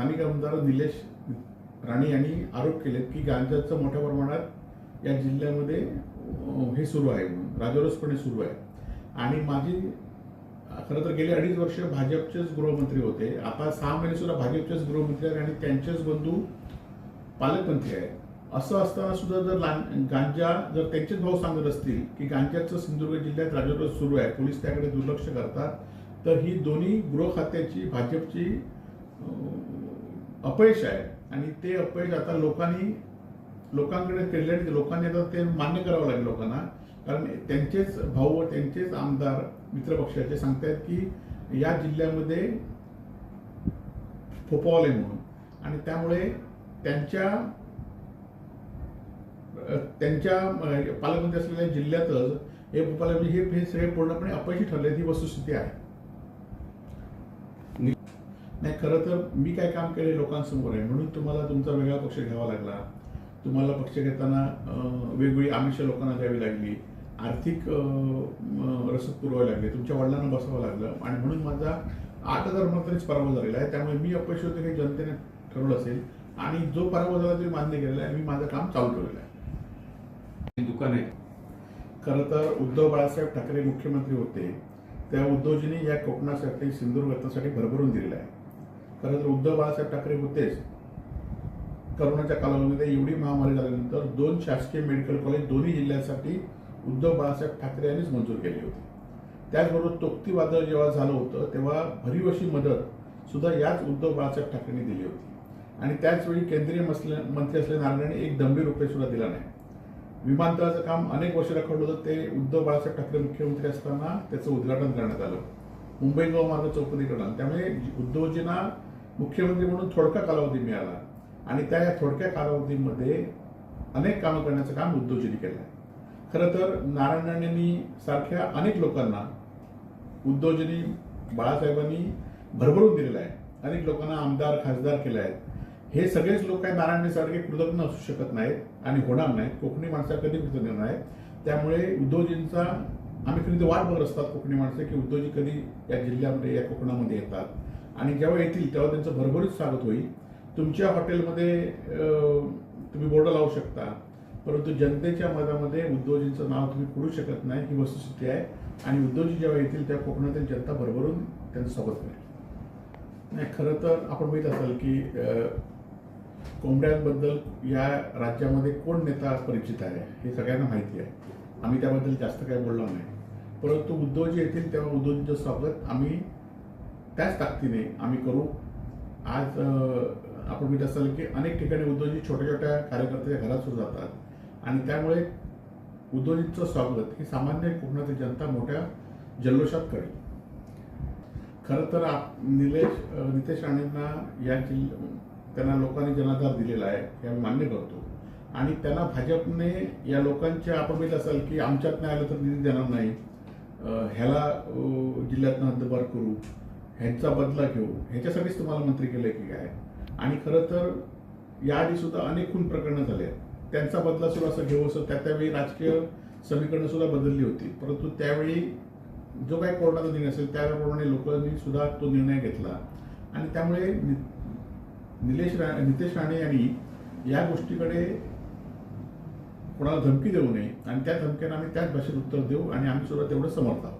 स्थानिक आमदार निलेश राणे यांनी आरोप केलेत की गांजाचं मोठ्या प्रमाणात या जिल्ह्यामध्ये हे सुरू आहे म्हणून राजरोसपणे सुरू आहे. आणि माझी खरं तर गेले अडीच वर्ष भाजपचेच गृहमंत्री होते. आता सहा महिने सुद्धा भाजपचेच गृहमंत्री आहेत आणि त्यांचेच बंधू पालकमंत्री आहेत. असं असताना सुद्धा जर लां- गांजा जर त्यांचेच भाऊ सांगत असतील की गांजाचं सिंधुदुर्ग जिल्ह्यात राजरोस सुरू आहे पोलीस त्याकडे दुर्लक्ष करतात तर ही दोन्ही गृह खात्याची भाजपची अपयश आहे. आणि ते अपयश आता लोकांनी लोकांकडे केले लोकांनी आता ते मान्य करावं लागेल लोकांना. कारण त्यांचेच भाऊ व त्यांचेच आमदार मित्रपक्षाचे सांगतायत की या जिल्ह्यामध्ये फोपावले म्हणून. आणि त्यामुळे त्यांच्या त्यांच्या पालकमंत्री असलेल्या जिल्ह्यातच हे भोपाळ हे हे सगळे पूर्णपणे अपयशी ठरले ही वस्तुस्थिती आहे. नाही खरं तर मी काय काम केले लोकांसमोर आहे म्हणून तुम्हाला तुमचा वेगळा पक्ष घ्यावा लागला. तुम्हाला पक्ष घेताना वेगवेगळी आमिष लोकांना द्यावी लागली. आर्थिक रसद पुरवावी लागली. तुमच्या वडिलांना बसावं लागलं. आणि म्हणून माझा आठ हजार मतरीच पराभव झालेला आहे. त्यामुळे मी अपयश होते हे जनतेने ठरवलं असेल. आणि जो पराभव झाला तो मान्य केलेला आहे. मी माझं काम चालू ठेवलेलं आहे. दुकान आहे. खरं तर उद्धव बाळासाहेब ठाकरे मुख्यमंत्री होते. त्या उद्धवजींनी या कोकणासाठी सिंधुदुर्गासाठी भरभरून दिलेलं आहे. खरं तर उद्धव बाळासाहेब ठाकरे होतेच करोनाच्या कालावधीमध्ये एवढी महामारी झाल्यानंतर दोन शासकीय मेडिकल कॉलेज दोन्ही जिल्ह्यांसाठी उद्धव बाळासाहेब ठाकरे यांनीच मंजूर केली होती. त्याचबरोबर तोक्ती वादळ जेव्हा झालं होतं तेव्हा भरीव अशी मदत सुद्धा याच उद्धव बाळासाहेब ठाकरेंनी दिली होती. आणि त्याचवेळी केंद्रीय मसले- मंत्री असले नारायणाने एक गंभीर रुपये सुद्धा दिला नाही. विमानतळाचं काम अनेक वर्ष रखडलं होतं ते उद्धव बाळासाहेब ठाकरे मुख्यमंत्री असताना त्याचं उद्घाटन करण्यात आलं. मुंबई गोवा मार्ग चौपदीकरण त्यामुळे उद्धवजींना मुख्यमंत्री म्हणून थोडका कालावधी मिळाला. आणि त्या या थोडक्या कालावधीमध्ये अनेक कामं करण्याचं काम उद्योजनी केलं आहे खरं तर नारायण राणेंनी सारख्या अनेक लोकांना उद्योजनी बाळासाहेबांनी भरभरून दिलेलं आहे. अनेक लोकांना आमदार खासदार केले आहेत हे सगळेच लोक आहे नारायणसारखे कृतज्ञ असू शकत नाहीत आणि होणार नाहीत. कोकणी माणसा कधी कृतज्ञ नाहीत. त्यामुळे उद्धवजींचा आम्ही कधी वाट बघत असतात कोकणी माणसं की उद्धवजी कधी या जिल्ह्यामध्ये या कोकणामध्ये येतात. आणि जेव्हा येतील तेव्हा त्यांचं भरभरीत स्वागत होईल. तुमच्या हॉटेलमध्ये तुम्ही बोर्ड लावू शकता. परंतु जनतेच्या मतामध्ये उद्धवजींचं नाव तुम्ही पुढू शकत नाही ही वस्तुस्थिती आहे. आणि उद्धवजी जेव्हा येतील तेव्हा कोकणातील जनता भरभरून त्यांचं स्वागत करेल. नाही खरं तर आपण माहीत असाल की कोंबड्यांबद्दल या राज्यामध्ये कोण नेता परिचित आहे हे सगळ्यांना माहिती आहे. आम्ही त्याबद्दल जास्त काही बोललो नाही. परंतु उद्धवजी येतील तेव्हा उद्धवजींचं स्वागत आम्ही त्याच ताकदीने आम्ही करू. आज आपण म्हणत असाल की अनेक ठिकाणी उद्योजित छोट्या छोट्या कार्यकर्त्याच्या घरात सुरू जातात. आणि त्यामुळे उद्योजितचं स्वागत ही सामान्य कोकणातील जनता मोठ्या जल्लोषात करेल. खरं तर आप- निलेश नितेश राणेंना या जिल्ह त्यांना लोकांनी जनाधार दिलेला आहे हे आम्ही मान्य करतो. आणि त्यांना भाजपने या लोकांच्या आपण माहीत असाल की आमच्यात नाही आलं तर निधी देणार नाही. ह्याला जिल्ह्यातनं हद्दपार करू. ह्यांचा बदला घेऊ ह्याच्यासाठीच तुम्हाला मंत्री केलंय की काय? आणि खरं तर याआधी सुद्धा अनेक खून प्रकरणं झाले आहेत. त्यांचा बदला सुद्धा असं घेऊ असं त्या त्यावेळी राजकीय समीकरणं सुद्धा बदलली होती. परंतु त्यावेळी जो काही कोर्टाचा निर्णय असेल त्याप्रमाणे लोकांनी सुद्धा तो निर्णय घेतला. आणि त्यामुळे नि- निलेश रा नितेश राणे यांनी या गोष्टीकडे कोणाला धमकी देऊ नये आणि त्या धमक्यांना आम्ही त्याच भाषेत उत्तर देऊ आणि आम्ही सुद्धा तेवढं समर्थ आहोत